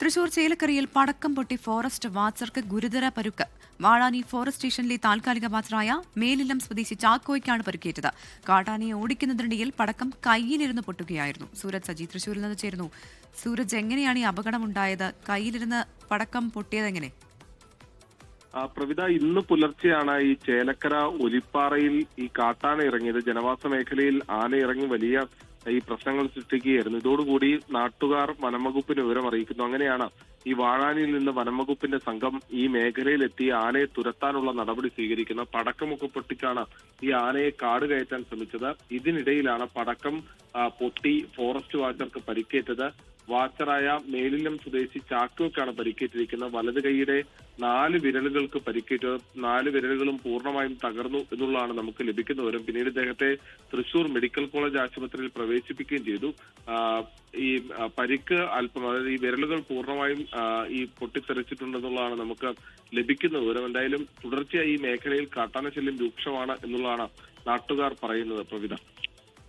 തൃശൂർ ചേലക്കരയിൽ പടക്കം പൊട്ടി ഫോറസ്റ്റ് വാച്ചർക്ക് ഗുരുതര പരുക്ക്. വാഴാനി ഫോറസ്റ്റ് സ്റ്റേഷനിലെ താൽക്കാലിക വാച്ചറായ മേലിലം സ്വദേശി ചാക്കോയ്ക്കാണ് പരുക്കേറ്റത്. കാട്ടാനയെ ഓടിക്കുന്നതിനിടയിൽ പടക്കം കയ്യിലിരുന്ന് പൊട്ടുകയായിരുന്നു. സൂരജ് സജി തൃശൂരിൽ നിന്ന് ചേരുന്നു. സൂരജ് എങ്ങനെയാണ് ഈ അപകടം അപകടമുണ്ടായത്? കയ്യിലിരുന്ന് പടക്കം പൊട്ടിയതെങ്ങനെ പ്രവിത ഇന്ന് പുലർച്ചെയാണ് ഈ ചേലക്കര ഒലിപ്പാറയിൽ ഈ കാട്ടാന ഇറങ്ങിയത്. ജനവാസ മേഖലയിൽ ആന ഇറങ്ങി വലിയ ഈ പ്രശ്നങ്ങൾ സൃഷ്ടിക്കുകയായിരുന്നു. ഇതോടുകൂടി നാട്ടുകാർ വനംവകുപ്പിന് വിവരം അറിയിക്കുന്നു. അങ്ങനെയാണ് ഈ വാഴാനിയിൽ നിന്ന് വനംവകുപ്പിന്റെ സംഘം ഈ മേഖലയിലെത്തി ആനയെ തുരത്താനുള്ള നടപടി സ്വീകരിക്കുന്നത്. പടക്കമൊക്കെ പൊട്ടിച്ചാണ് ഈ ആനയെ കാട് കയറ്റാൻ ശ്രമിച്ചത്. ഇതിനിടയിലാണ് പടക്കം പൊട്ടി ഫോറസ്റ്റ് വാച്ചർക്ക് പരിക്കേറ്റത്. വാച്ചറായ മേലിലം സ്വദേശി ചാക്കോക്കാണ് പരിക്കേറ്റിരിക്കുന്നത്. വലത് കൈയുടെ നാല് വിരലുകൾക്ക് പരിക്കേറ്റ. നാല് വിരലുകളും പൂർണമായും തകർന്നു എന്നുള്ളതാണ് നമുക്ക് ലഭിക്കുന്ന പിന്നീട് ഇദ്ദേഹത്തെ തൃശൂർ മെഡിക്കൽ കോളേജ് ആശുപത്രിയിൽ പ്രവേശിപ്പിക്കുകയും ചെയ്തു. ഈ പരിക്ക് അല്പം അതായത് ഈ വിരലുകൾ പൂർണമായും ഈ പൊട്ടിത്തെറിച്ചിട്ടുണ്ടെന്നുള്ളതാണ് നമുക്ക് ലഭിക്കുന്ന വിവരം. എന്തായാലും തുടർച്ചയായി ഈ മേഖലയിൽ കാട്ടാനശല്യം രൂക്ഷമാണ് എന്നുള്ളതാണ് നാട്ടുകാർ പറയുന്നത്. പ്രവിധ.